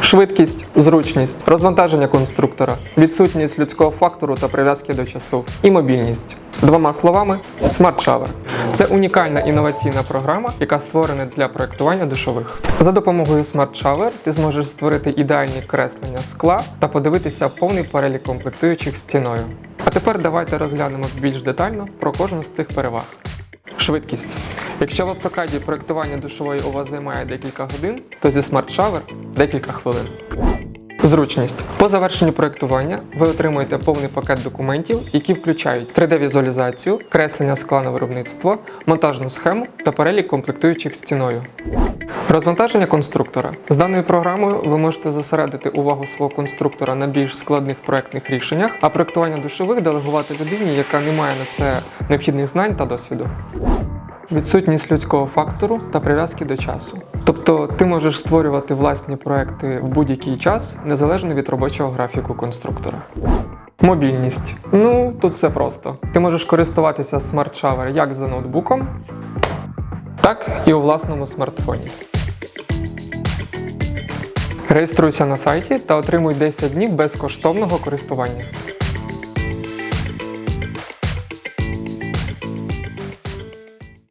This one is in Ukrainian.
Швидкість, зручність, розвантаження конструктора, відсутність людського фактору та прив'язки до часу і мобільність. Двома словами, Smart Shower. Це унікальна інноваційна програма, яка створена для проектування душових. За допомогою Smart Shower ти зможеш створити ідеальні креслення скла та подивитися повний перелік комплектуючих стіною. А тепер давайте розглянемо більш детально про кожну з цих переваг. Швидкість. Якщо в автокаді проектування душової у вас займає декілька годин, то зі Smart Shower декілька хвилин. Зручність. По завершенню проектування ви отримуєте повний пакет документів, які включають 3D-візуалізацію, креслення скла на виробництво, монтажну схему та перелік комплектуючих стіною. Розвантаження конструктора. З даною програмою ви можете зосередити увагу свого конструктора на більш складних проектних рішеннях, а проектування душових делегувати людині, яка не має на це необхідних знань та досвіду. Відсутність людського фактору та прив'язки до часу. Тобто ти можеш створювати власні проекти в будь-який час, незалежно від робочого графіку конструктора. Мобільність. Ну, тут все просто. Ти можеш користуватися Shower як за ноутбуком, так і у власному смартфоні. Реєструйся на сайті та отримуй 10 днів безкоштовного користування.